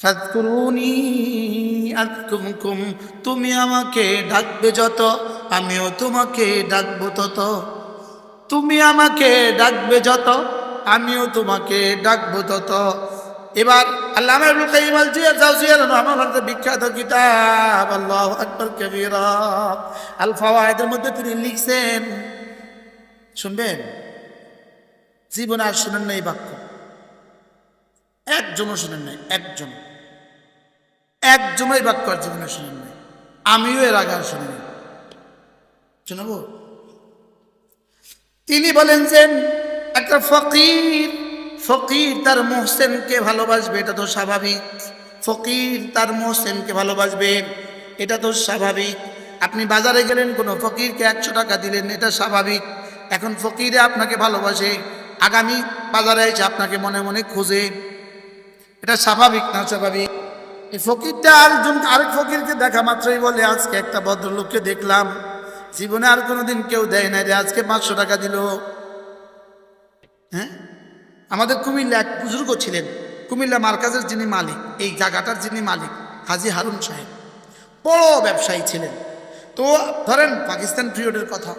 ফাদকুরুনি তুমি আমাকে ডাকবে যত, আমিও তোমাকে ডাকবো তত। তুমি আমাকে ডাকবে যত, আমিও তোমাকে ডাকবো তত। এবার আল্লাহ বিখ্যাত আল্লাহ মধ্যে তিনি লিখছেন, শুনবেন, জীবনে আর শুনেন না এই বাক্য। একজনও শুনেন নাই একজন একজনও এই বাক্য আর জীবনে শুনেন নাই। আমিও এর আগে আর শুনিনি। শোনাবো? তিনি বলেন যে, একটা ফকির ফকির তার মোহসেনকে ভালোবাসবে, এটা তো স্বাভাবিক। ফকির তার মোহসেনকে ভালোবাসবে, এটা তো স্বাভাবিক। আপনি বাজারে গেলেন, কোনো ফকিরকে একশো টাকা দিলেন, এটা স্বাভাবিক। এখন ফকিরে আপনাকে ভালোবাসে, আগামী বাজারে আপনাকে মনে মনে খুঁজে। এটা স্বাভাবিক না স্বাভাবিক এই ফকিরটা আরেকজন আরেক ফকিরকে দেখা মাত্রই বলে, আজকে একটা ভদ্রলোককে দেখলাম। জীবনে আর কোনোদিন কেউ দেয় না রে, আজকে পাঁচশো টাকা দিল। হ্যাঁ? আমাদের কুমিল্লা এক বুজুর্গ ছিলেন। কুমিল্লা মার্কাজের যিনি মালিক, এই জায়গাটার যিনি মালিক, হাজি হারুন সাহেব। বড় ব্যবসায়ী ছিলেন। তো ধরেন, পাকিস্তান পিরিয়ডের কথা।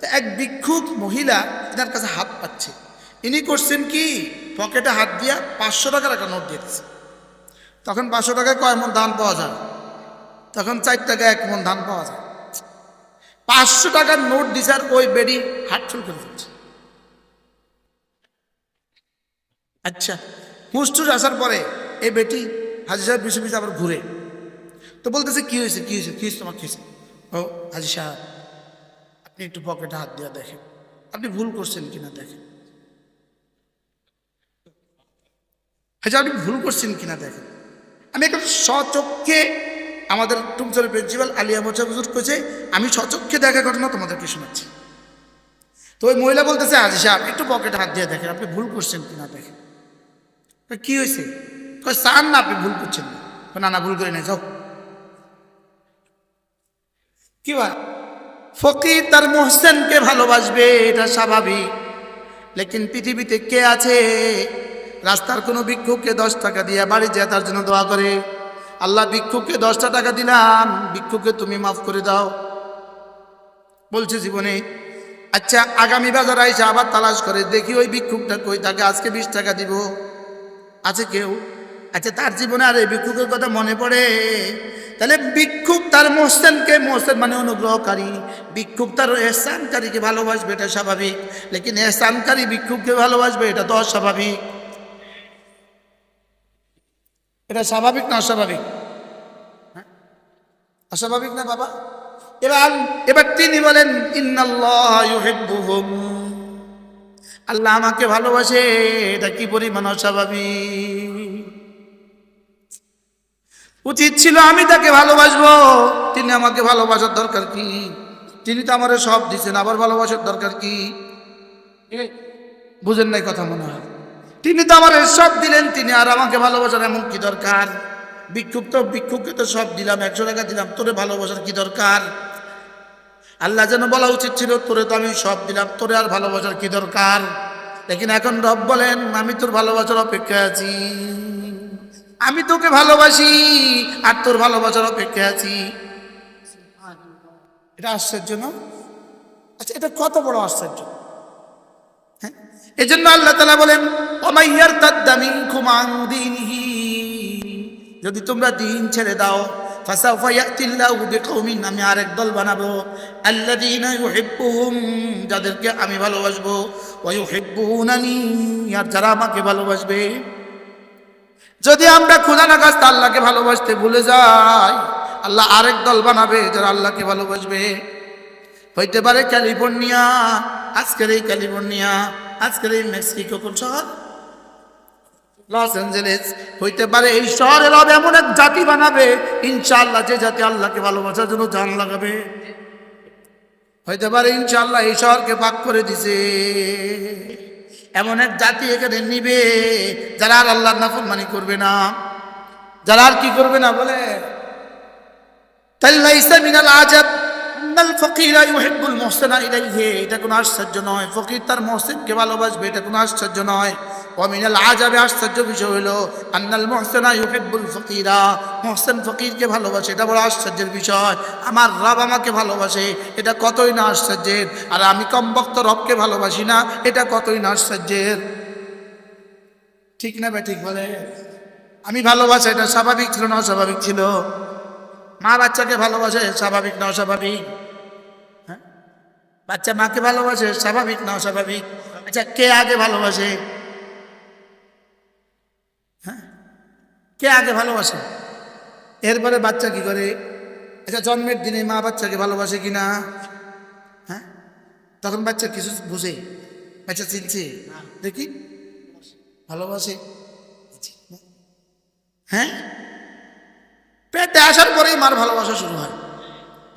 তো এক ভিক্ষুক মহিলা এনার কাছে হাত পাচ্ছে। ইনি করছেন কি? পকেটে হাত দিয়া পাঁচশো টাকার একটা নোট দিয়েছে তখন পাঁচশো টাকায় কয় মন ধান পাওয়া যায়? তখন চার টাকায় এক মন ধান পাওয়া যায়। পাঁচশো টাকার নোট দিছে আর ওই বেডি হাট চুল করে ফেলছে। আচ্ছা হুস্টুস আসার পরে এই বেটি হাজি সাহেব পিছু পিছু আবার ঘুরে। তো বলতেছে, কি হয়েছে? কি হয়েছে? কি হয়েছে তোমার? কি হয়েছে? ও, হাজি সাহেব, আপনি একটু পকেটে হাত দিয়ে দেখেন। আপনি ভুল করছেন কিনা দেখেন। হাজি আপনি ভুল করছেন কিনা দেখেন? আমি এখন স্বচক্ষে আমাদের টুমচরের প্রিন্সিপাল আলিয়া মোচা হুজুর করেছে আমি স্বচক্ষে দেখা ঘটনা তোমাদেরকে শোনাচ্ছি। তো ওই মহিলা বলতেছে আজি সাহেব, একটু পকেটে হাত দিয়ে দেখেন, আপনি ভুল করছেন কিনা দেখেন। কি হয়েছে চান না, আপনি ভুল করছেন না। না না ভুল করে নাই যাও। কি ভাই ফকির তার মোহসেনকে ভালোবাসবে, এটা স্বাভাবিক। লেকিন পৃথিবীতে কে আছে? রাস্তার কোনো ভিক্ষুককে দশ টাকা দিয়ে বাড়ি যায়, তার জন্য দোয়া করে। আল্লাহ, ভিক্ষুককে দশটা টাকা দিলাম। ভিক্ষুককে তুমি মাফ করে দাও। বলছে জীবনে আচ্ছা আগামী বাজার আইসা আবার তালাশ করে, দেখি ওই ভিক্ষুকটা কই, তাকে আজকে বিশ টাকা দিব। আছে কেউ? আচ্ছা তার জীবনে আর এই ভিক্ষুকের কথা মনে পড়ে? তাহলে ভিক্ষুক তার মোহসেনকে, মোহসেন মানে অনুগ্রহকারী। ভিক্ষুক তার এহসানকারীকে ভালোবাসবে, এটা স্বাভাবিক। লেকিন এহসানকারী ভিক্ষুককে ভালোবাসবে, এটা তো অস্বাভাবিক। এটা স্বাভাবিক না অস্বাভাবিক? হ্যাঁ? অস্বাভাবিক না বাবা? এবার এবার তিনি বলেন আল্লাহ আমাকে ভালোবাসে, এটা কি পরিমাণ অস্বাভাবিক? উচিত ছিল আমি তাকে ভালোবাসবো, তিনি আমাকে ভালোবাসার দরকার কি? তিনি তো আমার সব দিচ্ছেন আবার ভালোবাসার দরকার কি? বুঝেন নাই কথা মনে হয়। তিনি তো আমার সব দিলেন, তিনি আর আমাকে ভালোবাসার এমন কি দরকার? বিক্ষুব্ধ ভিক্ষুককে তো সব দিলাম, একশো টাকা দিলাম, তোরে ভালোবাসার কি দরকার? আল্লাহ যেন বলা উচিত ছিল, তোরে তো আমি সব দিলাম, তোরে আর ভালোবাসার কি দরকার? লেকিন এখন রব বলেন, আমি তোর ভালোবাসার অপেক্ষায় আছি। আমি তোকে ভালোবাসি, আর তোর ভালোবাসার অপেক্ষায় আছি। এটা আশ্চর্য না? আচ্ছা এটা কত বড় আশ্চর্য? হ্যাঁ এই জন্য আল্লাহ তালা বলেন অমাইয়ার তাদ্দামিন খুমান দিনহি। যদি তোমরা দিন ছেড়ে দাও আমি বানাবো। যাদেরকে আমি ভালোবাসবো। যারা আমাকে ভালোবাসবে। যদি আমরা খোদা না কাছ আল্লাহকে ভালোবাসতে ভুলে যাই, আল্লাহ আরেক দল বানাবে যারা আল্লাহকে ভালোবাসবে। হইতে পারে ক্যালিফোর্নিয়া, আজকের এই ক্যালিফোর্নিয়া। আজকের এই মেক্সিকো কোন শহর? লস অ্যাঞ্জেলেস হইতে পারে এই শহরের রব এমন এক জাতি বানাবে, ইনশাআল্লাহ যে জাতি আল্লাহকে ভালোবাসার জন্য জান লাগাবে। হইতে পারে ইনশাআল্লাহ এই শহরকে ভাগ করে দিছে। এমন এক জাতি এখানে নিবে, যারা আর আল্লাহর নাফরমানি করবে না। যারা আর কি করবে না বলে? তাইলাইসা মিনাল আজাব। আন্নাল ফকিরা ইউহিব্বুল মুহসিনা ইলাইহি, এটা কোনো আশ্চর্য নয়। ফকির তার মুহসিনকে ভালোবাসবে, এটা কোনো আশ্চর্য নয়। অমিনাল আজাবে আশ্চর্য বিষয় হলো, আন্নাল মোহসেনা ইউহিব্বুল ফকিরা, মোহসেন ফকিরকে ভালোবাসে, এটা বড় আশ্চর্যের বিষয়। আমার রব আমাকে ভালোবাসে, এটা কতই না আশ্চর্যের? আর আমি কমবক্ত রবকে ভালোবাসি না, এটা কতই না আশ্চর্যের? ঠিক না ঠিক বলে? আমি ভালোবাসা, এটা স্বাভাবিক ছিল না অস্বাভাবিক ছিল? মা বাচ্চাকে ভালোবাসে, স্বাভাবিক না অস্বাভাবিক? বাচ্চা মাকে ভালোবাসে, স্বাভাবিক না অস্বাভাবিক? আচ্ছা কে আগে ভালোবাসে? হ্যাঁ? কে আগে ভালোবাসে? এরপরে বাচ্চা কি করে? আচ্ছা জন্মের দিনে মা বাচ্চাকে ভালোবাসে কি না? হ্যাঁ? তখন বাচ্চা কিছু বুঝে, বাচ্চা চিনছে, দেখি, ভালোবাসে। হ্যাঁ? পেটে আসার পরেই মার ভালোবাসা শুরু হয়।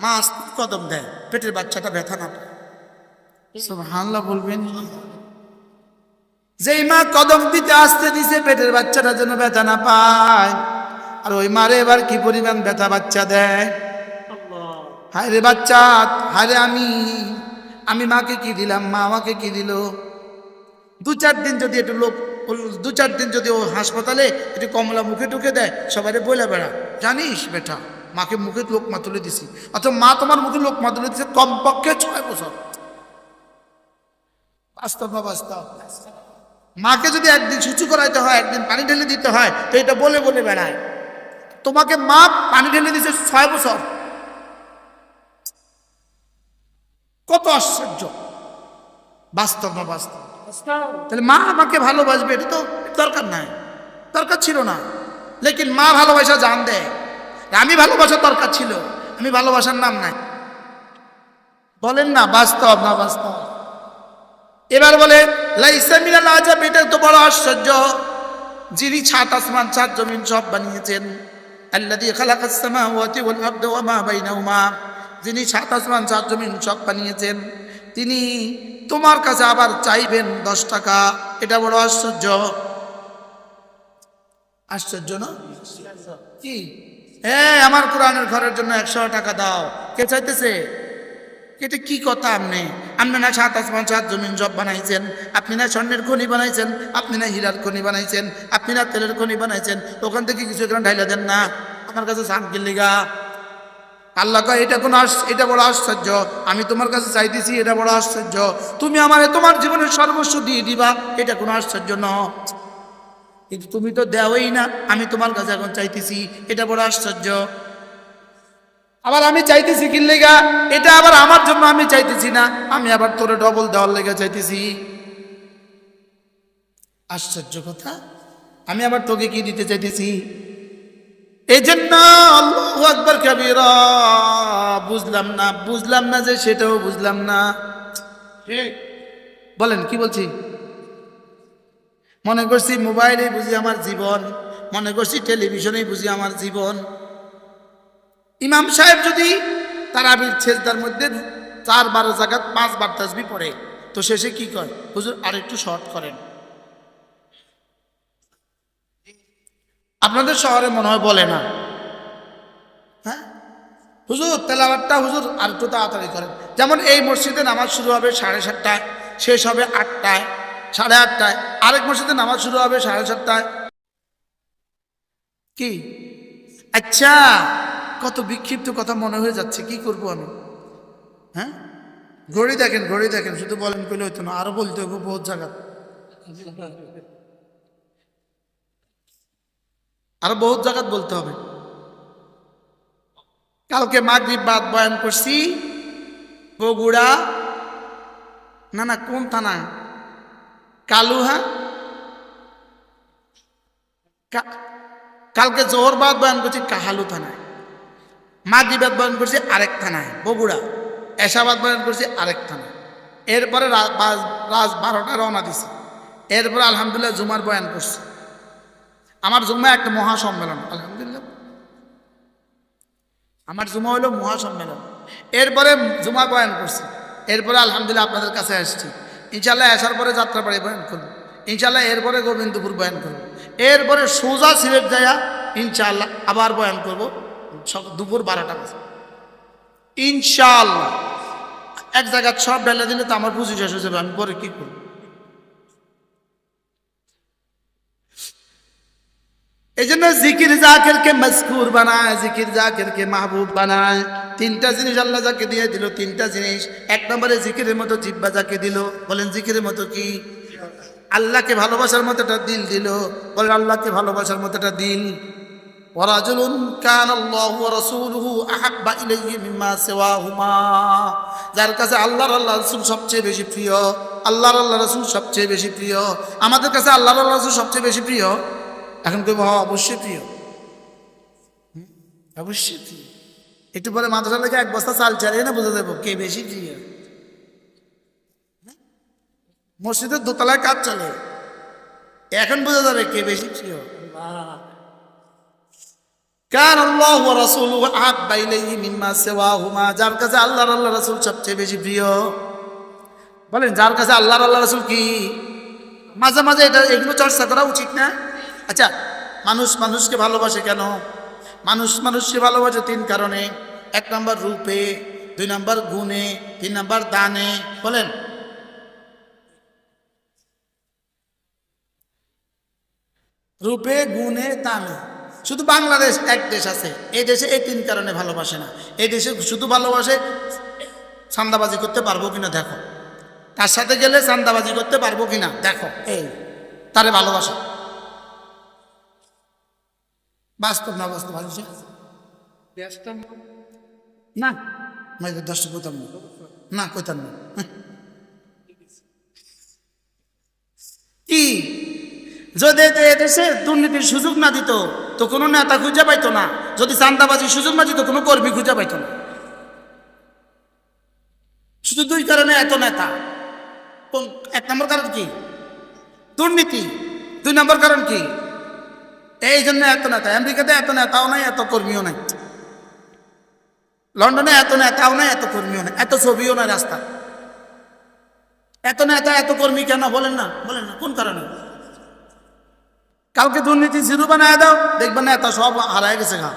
মা আস্তে কদম দেয়, পেটের বাচ্চাটা ব্যথা না পায়। সব হাল্লা বলবেন। যেই মা কদম দিতে আসতে দিছে, পেটের বাচ্চাটা যেন ব্যথা না পায়। আর ওই মারে এবার কি পরিমাণ ব্যথা বাচ্চা দেয়? হায় রে বাচ্চা হায় রে আমি। আমি মাকে কি দিলাম? মা আমাকে কি দিল? দু চার দিন যদি একটু লোক, দু চার দিন যদি ও হাসপাতালে একটু কমলা মুখে ঢুকে দেয় সবাই বলে বেড়া। জানিস বেটা, মাকে মুখে লোকমা তুলে দিছি। অথবা মা তোমার মুখে লোকমা তুলে দিছে কমপক্ষে ছয় বছর। বাস্তব না বাস্তব মাকে যদি একদিন সুচু করাইতে হয়, একদিন পানি ঢেলে দিতে হয়, তো এটা বলে বলে বেড়ায়। তোমাকে মা পানি ঢেলে দিছে ছয় বছর। কত আশ্চর্য। বাস্তব না বাস্তব তাহলে মা আমাকে ভালোবাসবে, এটা তো দরকার নাই। দরকার ছিল না। লেকিন মা ভালোবাসা জান দেয়। আমি ভালোবাসার দরকার ছিল। আমি ভালোবাসার নাম নাই। বলেন না, বাস্তব না বাস্তব? এবার বলে, লাইসা মিনাল আজাব, এটা তো বড় আশ্চর্য। যিনি ছাত আসমান ছাদ জমিন সব বানিয়েছেন। আল্লাযী খালাকাস সামাওয়াতি ওয়াল আরদা ওয়া মা বাইনাহুমা। যিনি ছাত আসমান ছাদ জমিন সব বানিয়েছেন। তিনি তোমার কাছে আবার চাইবেন দশ টাকা। এটা বড় আশ্চর্য। আশ্চর্য না? কি? হ্যাঁ আমার কোরআনের ঘরের জন্য একশো টাকা দাও। কে চাইতেছে? এটা কি কথা আপনি? আপনি না সাত আসমান, সাত জমিন সব বানাইছেন, আপনি না স্বর্ণের খনি বানাইছেন, আপনি না হীরার খনি বানাইছেন, আপনি না তেলের খনি বানাইছেন, ওখান থেকে কিছু এখানে ঢাইলা দেন না। আমার কাছে সান কিল্লিগা আল্লাহ কয়, এটা কোনো এটা বড় আশ্চর্য। আমি তোমার কাছে চাইতেছি এটা বড় আশ্চর্য। তুমি আমারে তোমার জীবনের সর্বস্ব দিয়ে দিবা, এটা কোনো আশ্চর্য ন। কিন্তু তুমি তো দেওই না, আমি তোমার কাছে এখন চাইতেছি, এটা বড় আশ্চর্য। আবার আমি চাইতেছি কি লেগা? এটা আবার আমার জন্য আমি চাইতেছি না। আমি আবার তোরে ডবল দেওয়ার লেগে চাইতেছি। আশ্চর্য কথা। আমি আবার তোকে কি দিতে চাইতেছি? এই জন্য বুঝলাম না বুঝলাম না যে সেটাও বুঝলাম না। বলেন, কি বলছি? মনে করছি মোবাইলে বুঝি আমার জীবন, মনে করছি টেলিভিশনে বুঝি আমার জীবন। ইমাম সাহেব যদি তারাবির ছেজদার মধ্যে চার বারো জায়গা পাঁচ বার তাসবি পড়ে, তো শেষে কি কয়? হুজুর, আরেকটু শর্ট করেন। আপনাদের শহরে মনে হয় বলে না। হ্যাঁ? হুজুর তেলাবারটা হুজুর আর একটু তাড়াতাড়ি করেন। যেমন এই মসজিদে নামাজ শুরু হবে সাড়ে সাতটায়, শেষ হবে আটটায়, সাড়ে আটটায়। আরেক মসজিদে নামাজ শুরু হবে সাড়ে সাতটায়। কি? আচ্ছা কত বিক্ষিপ্ত কথা মনে হয়ে যাচ্ছে, কি করব আমি? হ্যাঁ? ঘড়ি দেখেন ঘড়ি দেখেন, শুধু বলেন কইলে হইতো না, আরও বলতে হবে বহুত জায়গা। আরও বহুত জায়গা বলতে হবে। কালকে মাগরিব বাদ বয়ান করছি, বগুড়া, না না, কোন থানা? কালুহা কা- কালকে জোহর বাদ বয়ান করছি, কাহালু থানায়। মাগরিবাদ বয়ান করছি আরেক থানায়, বগুড়া। এশাবাদ বয়ান করছি আরেক থানায়। এরপরে রাজ বারোটা রওনা দিছি। এরপরে আলহামদুলিল্লাহ জুমার বয়ান করছি। আমার জুমা একটা মহাসম্মেলন, আলহামদুলিল্লাহ। আমার জুমা হলো মহাসম্মেলন। এরপরে জুমা বয়ান করছি। এরপরে আলহামদুলিল্লাহ আপনাদের কাছে আসছি। ইনশাল্লাহ আসার পরে যাত্রাবাড়ি বয়ান করব। ইনশাল্লাহ এরপরে গোবিন্দপুর বয়ান করব। এরপরে সোজা সিলেট যাইয়া ইনশাল্লাহ আবার বয়ান করব। দুপুর বারোটা বাজে। ইনশাল্লাহ এক জায়গায় সব বেলা দিলে তো আমার পুঁজি শেষ হয়ে যাবে, আমি পরে কি করব? এই জন্য জিকির জাকিরকে মজকুর বানায়, জিকির জাকিরকে মাহবুব বানায়। তিনটা জিনিস আল্লাহ যাকে দিয়ে দিল, তিনটা জিনিস। এক নম্বরে জিকিরের মতো জিব্বা যাকে দিল, বলেন জিকিরের মতো কি? আল্লাহকে ভালোবাসার মতো একটা দিল দিল, বলেন আল্লাহকে ভালোবাসার মতো একটা দিল। ورجل كان الله ورسوله احب اليه مما سواهما যার কাছে আল্লাহর আল্লাহ রাসূল সবচেয়ে বেশি প্রিয় আল্লাহর আল্লাহ রাসূল সবচেয়ে বেশি প্রিয় আমাদের কাছে আল্লাহর আল্লাহ রাসূল সবচেয়ে বেশি প্রিয় এখন কইব হ্যাঁ অবশ্যই প্রিয় হুম, অবশ্যই প্রিয় একটু পরে মাদ্রাসা লেগে এক বস্তা চাল চালিয়ে না বুঝে দেবো কে বেশি প্রিয় মসজিদের দোতলায় কাজ চলে এখন বোঝা যাবে কে বেশি প্রিয় কান আল্লাহ ওয়া রাসূলুহু আহাব্বা ইলাইহি মিম্মা সিওয়াহুমা। যার কাছে আল্লাহর আল্লাহ রাসূল সবচেয়ে বেশি প্রিয়। বলেন, যার কাছে আল্লাহর আল্লাহ রাসূল কি? মাঝে মাঝে এটা, এগুলো চর্চা করা উচিত না? আচ্ছা মানুষ মানুষকে ভালোবাসে কেন? মানুষ মানুষকে ভালোবাসে তিন কারণে। এক নম্বর রূপে, দুই নম্বর গুণে, তিন নম্বর দানে। বলেন। রূপে, গুণে, দানে। শুধু বাংলাদেশ এক দেশ আছে। এই দেশে এই তিন কারণে ভালোবাসে না। এই দেশে শুধু ভালোবাসে চান্দাবাজি করতে পারব কিনা দেখো। তার সাথে গেলে চান্দাবাজি করতে পারব কিনা দেখো। এই তারে ভালোবাসা। বাস্তব না বাস্তব ভালোবাসা না। দশটা কইতাম না। না কইতাম না। কি? যদি এ দেশে দুর্নীতির সুযোগ না দিত তো কোনো নেতা খুঁজে পাইতো না। যদি চান্দাবাজির সুযোগ না দিত কোনো কর্মী খুঁজে পাইতো না। শুধু দুই কারণে এত নেতা। এক নম্বর কারণ কি? দুর্নীতি। দুই নম্বর কারণ কি? এই জন্য এত নেতা। আমেরিকাতে এত নেতাও নাই, এত কর্মীও নাই। লন্ডনে এত নেতাও নাই, এত কর্মীও নাই। এত ছবিও নাই রাস্তা এত নেতা, এত কর্মী কেন? বলেন না। বলেন না। কোন কারণে? কালকে দুর্নীতি জিরো বানায় দাও, দেখবে নেতা সব হারায় গেছে গা।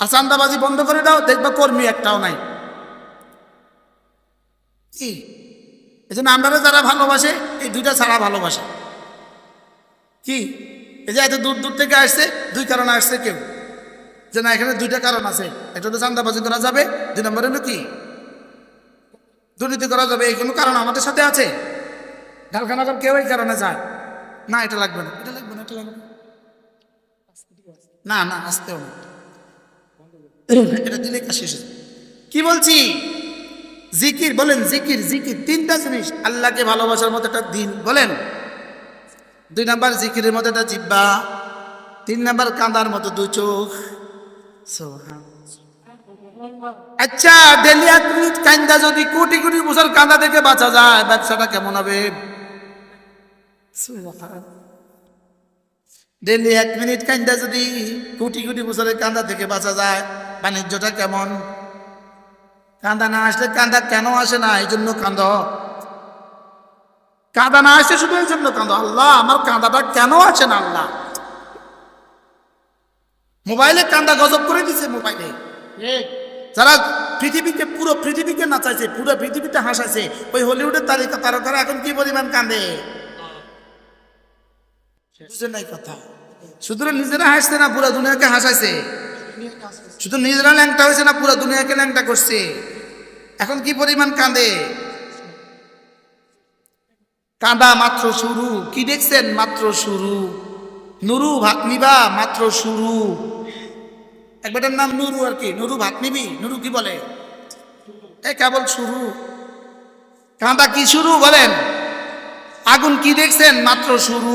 আর চান্দাবাজি বন্ধ করে দাও, দেখবে কর্মী একটাও নাই। কি? এই জন্য আমরা যারা ভালোবাসে, এই দুইটা ছাড়া ভালোবাসে। কি? এই যে এত দূর দূর থেকে আসছে, দুই কারণে আসছে কেউ। যে না, এখানে দুইটা কারণ আছে। একটা তো চান্দাবাজি করা যাবে, দুই নম্বরে হলো কি? দুর্নীতি করা যাবে, এই কোনো কারণ আমাদের সাথে আছে? ঢালখানাগর কেউ এই কারণে যায়? না, এটা লাগবে না। এটা লাগবে না লাগবে না। আসতেও না এটা দিলে কি বলছি? জিকির বলেন জিকির জিকির তিনটা জিনিস আল্লাহকে ভালোবাসার মতো একটা দিন বলেন। দুই নাম্বার জিকিরের মতো একটা জিব্বা তিন নাম্বার কাঁদার মতো দু চোখ। আচ্ছা ডেলি কান্দা যদি কোটি কোটি বছর কান্দা থেকে বাঁচা যায় ব্যবসাটা কেমন হবে? ডেলি এক মিনিট কান্দা যদি কোটি কোটি বছরের কান্দা থেকে বাঁচা যায় বাণিজ্যটা কেমন? কান্দা না আসলে কান্দা কেন আসে না? এই জন্য কান্দ কাঁদা না আসে শুধু এই জন্য কান্দ। আল্লাহ আমার কাঁদাটা কেন আসে না আল্লাহ? মোবাইলে কান্দা গজব করে দিছে মোবাইলে। যারা পৃথিবীকে পুরো পৃথিবীকে নাচাইছে পুরো পৃথিবীতে হাসাইছে ওই হলিউডের তালিকা তারকারা এখন কি পরিমাণ কান্দে? বুঝছেন নাই কথা। শুধু নিজেরা হাসছে না, পুরো দুনিয়াকে হাসাইছে। শুধু নিজেরা ল্যাংটা হয়েছে না, পুরো দুনিয়াকে ল্যাংটা করছে। এখন কি পরিমাণ কাঁদে? কাঁদা মাত্র শুরু। কি দেখছেন? মাত্র শুরু। নুরু ভাত নিবা মাত্র শুরু। এক নাম নুরু আর কি। নুরু ভাত নিবি নুরু কি বলে? এ কেবল শুরু। কাঁদা কি শুরু? বলেন। আগুন কি দেখছেন? মাত্র শুরু।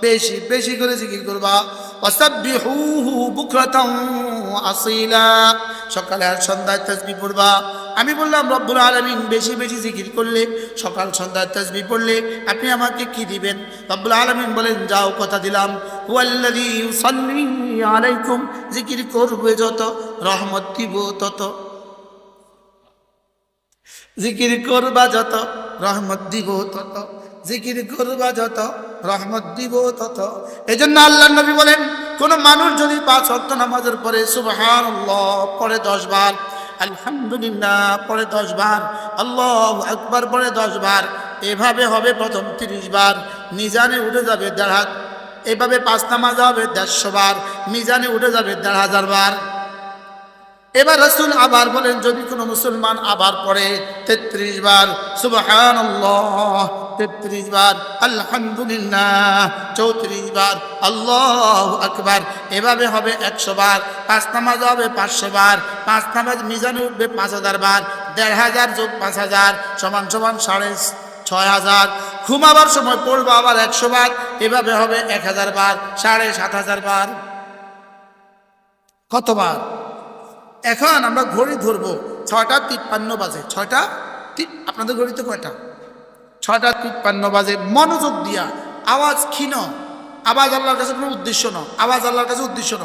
বেশি বেশি করে জিকির করবা। আসীলা। সকালে আর সন্ধ্যায় তাসবিহ পড়বা। আমি বললাম, রব্বুল আলামিন, বেশি বেশি জিকির করলে সকাল, সন্ধ্যায় তাসবিহ পড়লে আপনি আমাকে কি দিবেন? রব্বুল আলামিন বলেন, যাও, কথা দিলাম। আলাইকুম, জিকির করবে যত, রহমত দিব তত। জিকির করবা যত, রহমত দিব তত। জিকির করবা যত, রহমত দিব তত। এই জন্য আল্লাহ নবী বলেন, কোন মানুষ যদি পাঁচ ওয়াক্ত নামাজের পরে সুবহানাল্লাহ পরে দশ বার, আলহামদুলিল্লাহ পরে দশ বার, আল্লাহ আকবার পরে দশ বার, এভাবে হবে প্রথম তিরিশ বার নিজানে উঠে যাবে দেড় এভাবে পাঁচ নামাজ হবে দেড়শো বার, মিজানে উঠে যাবে দেড় হাজার বার। এবার রসুল আবার বলেন, যদি কোনো মুসলমান আবার পড়ে তেত্রিশ বার সুবহান তেত্রিশ বার, আলহামদুলিল্লাহ, চৌত্রিশ বার, আল্লাহ আকবার, এভাবে হবে একশো বার, পাঁচ নামাজ হবে পাঁচশো বার, পাঁচ নামাজ মিজানে উঠবে পাঁচ হাজার বার, দেড় হাজার যোগ পাঁচ হাজার, সমান সমান সাড়ে ছয় হাজার, ঘুমাবার সময় পড়ব আবার একশো বার, এভাবে হবে এক হাজার বার, সাড়ে সাত হাজার বার। কতবার? এখন আমরা ঘড়ি ধরবো। ছটা তিপ্পান্ন বাজে। ছয়টা আপনাদের ঘড়িতে কয়টা? ছটা তিপ্পান্ন বাজে। মনোযোগ দিয়া। আওয়াজ ক্ষীণ। আওয়াজ আল্লাহর কাছে কোনো উদ্দেশ্য ন আওয়াজ আল্লাহর কাছে উদ্দেশ্য ন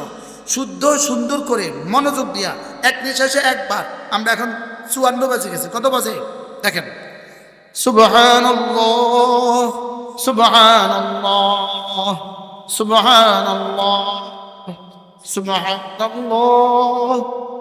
শুদ্ধ, সুন্দর করে মনোযোগ দিয়া। এক নিঃশ্বাসে একবার। আমরা এখন চুয়ান্ন বাজে গেছে। কত বাজে? দেখেন। সুবহানাল্লাহ।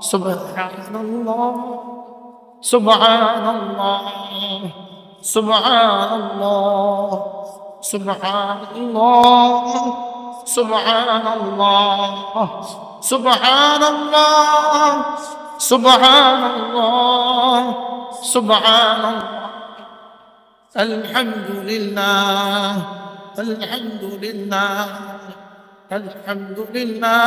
سبحان الله سبحان الله سبحان الله سبحان الله سبحان الله سبحان الله سبحان الله سبحان الله سبحان الله سبحان الله سبحان الله سبحان الله سبحان الله سبحان الله الحمد لله الحمد لله الحمد لله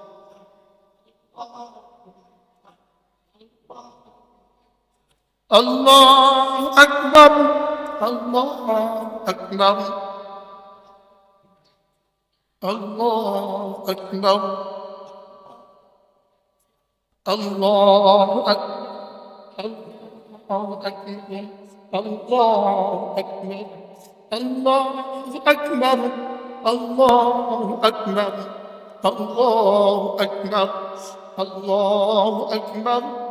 আল্লাহ আকবর আল্লাহ আকবর আল্লাহ আকবর আল্লাহ আকবর আল্লাহ আকবর আল্লাহ আকবর الله أكبر الله أكبر الله أكبر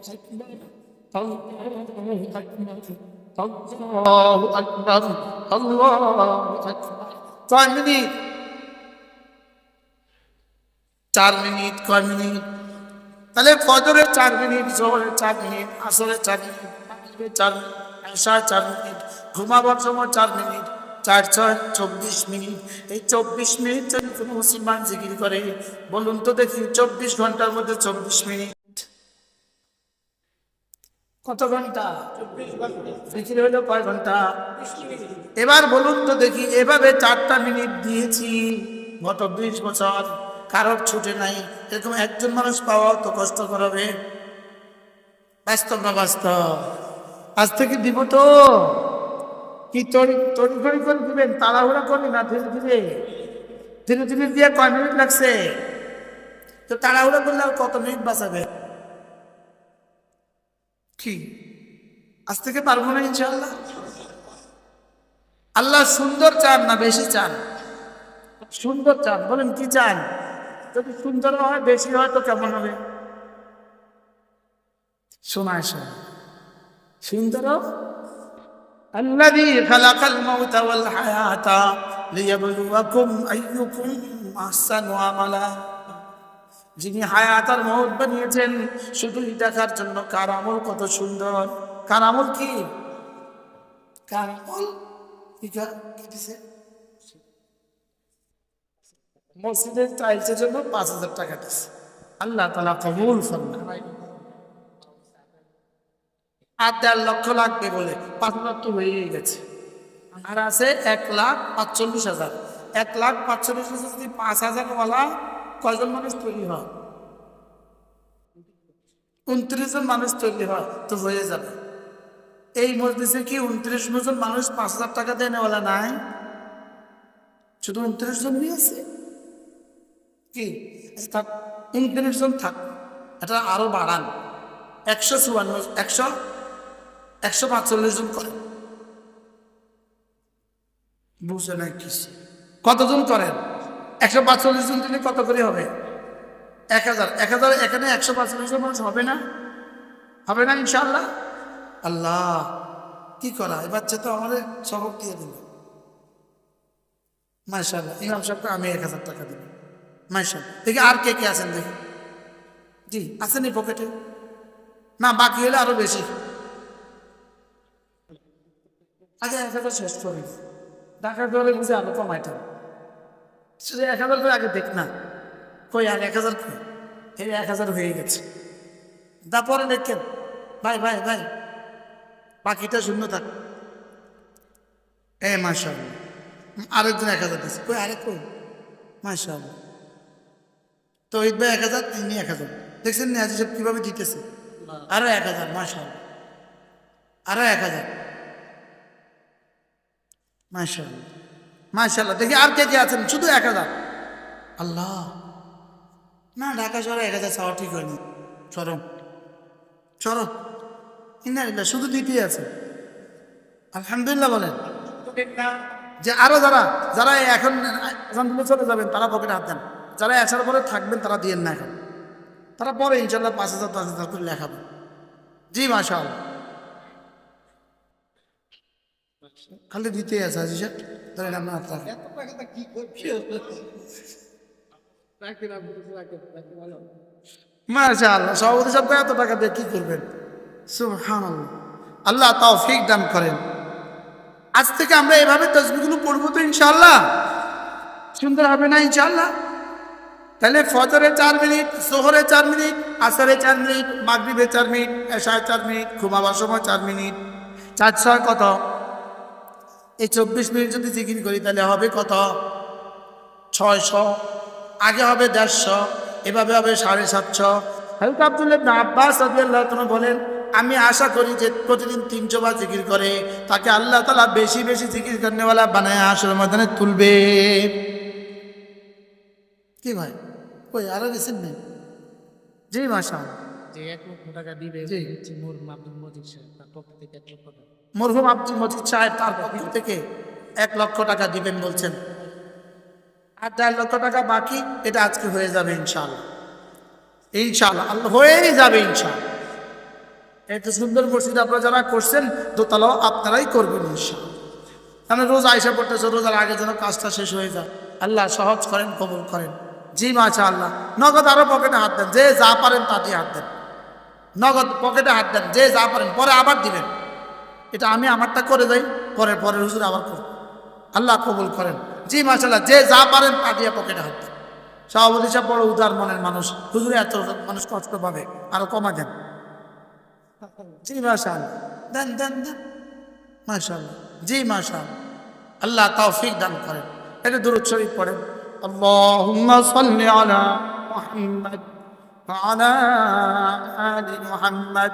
أكبر মিনিট চার মিনিট কয় মিনিট তাহলে ফজরে চার মিনিট জোহরে চার মিনিট আসরে চার মিনিট চার আশায় চার মিনিট ঘুমাবার সময় চার মিনিট চার ছয় চব্বিশ মিনিট এই চব্বিশ মিনিট যদি কোনো মুসলমান জিকির করে বলুন তো দেখি চব্বিশ ঘণ্টার মধ্যে চব্বিশ মিনিট কত ঘণ্টা? জিকির হইল কয় ঘণ্টা? এবার বলুন তো দেখি, এভাবে চারটা মিনিট দিয়েছি, গত বিশ বছর। কারোর ছুটে নাই, এরকম একজন মানুষ পাওয়া তো কষ্ট করাবে। বাস্তব না বাস্তব আজ থেকে দিব তো। কি তড়ি করে করে দিবেন? তাড়াহুড়া করবি না, ধীরে ধীরে। ধীরে ধীরে দিয়ে কয় মিনিট লাগছে? তো তাড়াহুড়া করলে আর কত মিনিট বাঁচাবে? কি আজ থেকে পারবো না ইনশাল্লাহ আল্লাহ সুন্দর চান না বেশি চান সুন্দর চান বলেন কি চান যদি সুন্দর হয় বেশি হয় তো কেমন হবে শোনায় শোন সুন্দর الذي خلق الموت والحياة ليبلوكم أيكم أحسن عملا যিনি হায়াত আর মৌত বানিয়েছেন, শুধুই দেখার জন্য কার আমল কত সুন্দর। কার আমল কি? কার? মসজিদের টাইলসের জন্য পাঁচ হাজার টাকা দিচ্ছে আল্লাহ তালা কবুল ফরমান আর দেড় লক্ষ লাগবে বলে পাঁচ হাজার তো হয়েই গেছে। আর আছে এক লাখ পাঁচচল্লিশ হাজার। এক লাখ পাঁচচল্লিশ হাজার যদি পাঁচ হাজার ওয়ালা কয়জন মানুষ তৈরি হয়? উনত্রিশ জন মানুষ তৈরি হয় তো হয়ে যাবে। এই মসজিদে কি উনত্রিশ জন মানুষ পাঁচ হাজার টাকা দেয় নেওয়ালা নাই? শুধু উনত্রিশ জনই আছে। কি? আচ্ছা থাক, উনত্রিশ জন থাক, এটা আরও বাড়ান। একশো চুয়ান্ন, একশো একশো পাঁচচল্লিশ জন করেন। বুঝে নাই কি কতজন করেন? একশো পাঁচচল্লিশ জন দিলে কত করে হবে? এক হাজার। এক হাজার এখানে একশো পাঁচচল্লিশ জন মানুষ হবে না? হবে না ইনশাল্লাহ আল্লাহ, কি করা? এই বাচ্চা তো আমাদের সবক দিয়ে দিল। মার্শাল্লাহ ইমাম সাহেবকে আমি এক হাজার টাকা দিব মার্শাল্লাহ দেখি আর কে কে আছেন দেখি। জি, আছেন এই পকেটে? না, বাকি হলে আরও বেশি। আগে এক হাজার শেষ করি। টাকা করে বুঝে আরও হবে। শুধু এক হাজার করে আগে দেখ না। কই আর এক হাজার কই এই এক হাজার হয়ে গেছে। তারপরে দেখেন ভাই ভাই ভাই বাকিটা শূন্য থাক। এ মাসাল আরেকজন এক হাজার দিচ্ছে কই আরেক কই? মাসাল তো ঈদ ভাই এক হাজার তিনি এক হাজার। দেখছেন না সব কীভাবে দিতেছে? আরও এক হাজার মাসাল আরও এক হাজার। মাসাল মাশাল্লাহ দেখি আর কে কে আছেন? শুধু এক হাজার। আল্লাহ। না, ঢাকা শহরে এক হাজার চাওয়া ঠিক হয়নি। চরম চরম ইন্না শুধু দ্বিতীয় আছে। আলহামদুলিল্লাহ বলেন। যে আরও যারা যারা এখন এখন চলে যাবেন, তারা পকেটে হাত দেন। যারা আসার পরে থাকবেন, তারা দিয়েন না এখন। তারা পরে ইনশাল্লাহ পাঁচ হাজার, দশ হাজার করে লেখাবেন জি মাশাল খালি দিতে আছে আজি স্যার ধরেন আপনার হাত রাখেন মাশাআল্লাহ সভাপতি সাহেব এত টাকা দিয়ে কি করবেন? সুবহানাল্লাহ। আল্লাহ তৌফিক দান করেন। আজ থেকে আমরা এভাবে তসবিগুলো পড়ব তো ইনশাআল্লাহ। সুন্দর হবে না ইনশাআল্লাহ? তাহলে ফজরে চার মিনিট সোহরে চার মিনিট আসরে চার মিনিট মাগরিবে চার মিনিট এশায় চার মিনিট ঘুমাবার সময় চার মিনিট। চার ছয় কত? এই চব্বিশ মিনিট যদি জিকির করি তাহলে হবে কত? ছয়শো। আগে হবে দেড়শো এভাবে হবে সাড়ে সাতশো। হালকা আবদুল্লাহ আব্বাস আব্দুল্লাহ তুমি বলেন আমি আশা করি যে প্রতিদিন তিনশো বার জিকির করে তাকে আল্লাহ তালা বেশি বেশি জিকির করেনেওয়ালা বানায় আসল ময়দানে তুলবে। কি ভাই? কই আরও গেছেন নেই জি মাসা যে এক লক্ষ টাকা দিবে জি। মজিদ সাহেব তার পক্ষ থেকে এক লক্ষ টাকা। মরহুম আব্দুল মজিদ সাহেব তার পক্ষ থেকে এক লক্ষ টাকা দিবেন বলছেন। আর দেড় লক্ষ টাকা বাকি, এটা আজকে হয়ে যাবে ইনশাআল্লাহ। ইনশাআল্লাহ, আল্লাহ হয়েই যাবে ইনশাআল্লাহ। এত সুন্দর মসজিদ আপনারা যারা করছেন, দোতলাও আপনারাই করবেন ইনশাআল্লাহ। কারণ রোজ আয়সা পড়তেছে, রোজার আগে যেন কাজটা শেষ হয়ে যায়। আল্লাহ সহজ করেন, কবুল করেন। জি মাশা আল্লাহ নগদ আরও পকেটে হাত দেন, যে যা পারেন তাতে হাত দেন। নগদ পকেটে হাত দেন, যে যা পারেন, পরে আবার দিবেন। এটা আমি আমারটা করে যাই পরে পরে হুজুর আবার করব আল্লাহ কবুল করেন জি মাশাল্লাহ যে যা পারেন তা দিয়ে পকেটে হাত দেন সভাপতি সাহেব বড় উদার মনের মানুষ হুজুরে এত মানুষ কষ্ট পাবে আরো কমা দেন জি মাশাল্লাহ দেন দেন দেন মাশাল্লাহ জি মাশাল্লাহ আল্লাহ তৌফিক দান করেন এটা দুরুদ শরীফ পড়েন আল্লাহুম্মা সাল্লি আলা মুহাম্মদ وعلى آل محمد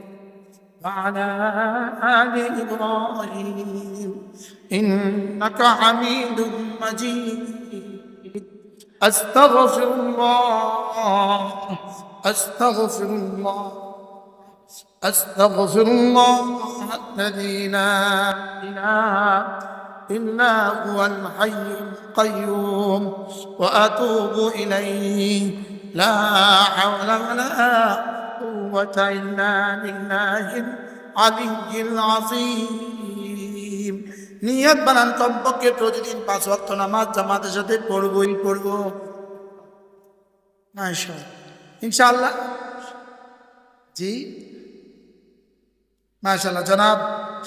وعلى آل إبراهيم إنك حميد مجيد. أستغفر الله أستغفر الله أستغفر الله الذي لا إله إلا هو الحي القيوم وأتوب إليه. لا حول ولا قوة إلا بالله العلي العظيم নিয়ত বানান কমপক্ষে প্রতিদিন পাঁচ ওয়াক্ত নামাজ জামাতের সাথে পড়বই পড়ব মাশা ইনশাআল্লাহ জি মাশাল্লাহ জনাব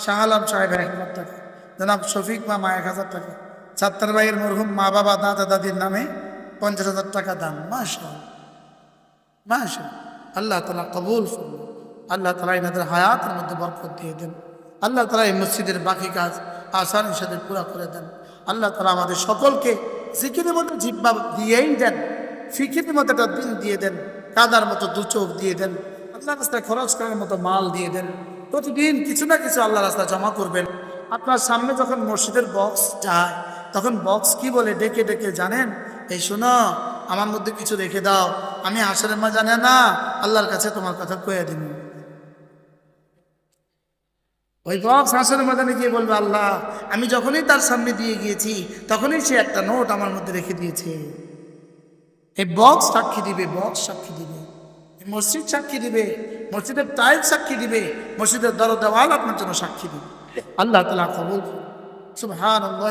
শাহ আলম সাহেব এক হাজার টাকা জনাব শফিক মামা এক হাজার টাকা সাত্তার ভাইয়ের মরহুম মা বাবা দাদা দাদির নামে পঞ্চাশ হাজার টাকা দান মাশা মাশা আল্লাহ তালা কবুল আল্লাহ তালা এনাদের হায়াতের মধ্যে বরকত দিয়ে দেন। আল্লাহ তালা এই মসজিদের বাকি কাজ আসানের সাথে পুরা করে দেন। আল্লাহ তালা আমাদের সকলকে জিকিরের মতো জিব্বা দিয়েই দেন। ফিকিরের মতো একটা দিন দিয়ে দেন। কাদার মতো দু চোখ দিয়ে দেন। আল্লাহ রাস্তায় খরচ করার মতো মাল দিয়ে দেন। প্রতিদিন কিছু না কিছু আল্লাহ রাস্তা জমা করবেন। আপনার সামনে যখন মসজিদের বক্স যায়, তখন বক্স কি বলে ডেকে ডেকে জানেন? এই শোনো আমার মধ্যে কিছু রেখে দাও। আমি আসরের মা জানে না, আল্লাহর কাছে তোমার কথা কয়ে দিন ওই বক্স হাসনের ময়দানে গিয়ে বলবে, আল্লাহ, আমি যখনই তার সামনে দিয়ে গিয়েছি, তখনই সে একটা নোট আমার মধ্যে রেখে দিয়েছে। এই বক্স সাক্ষী দিবে, বক্স সাক্ষী দিবে। মসজিদ সাক্ষী দিবে, মসজিদের টাইল সাক্ষী দিবে, মসজিদের দর দেওয়াল আপনার জন্য সাক্ষী দিবে। আল্লাহ তালা কবুল সুবহান আল্লাহ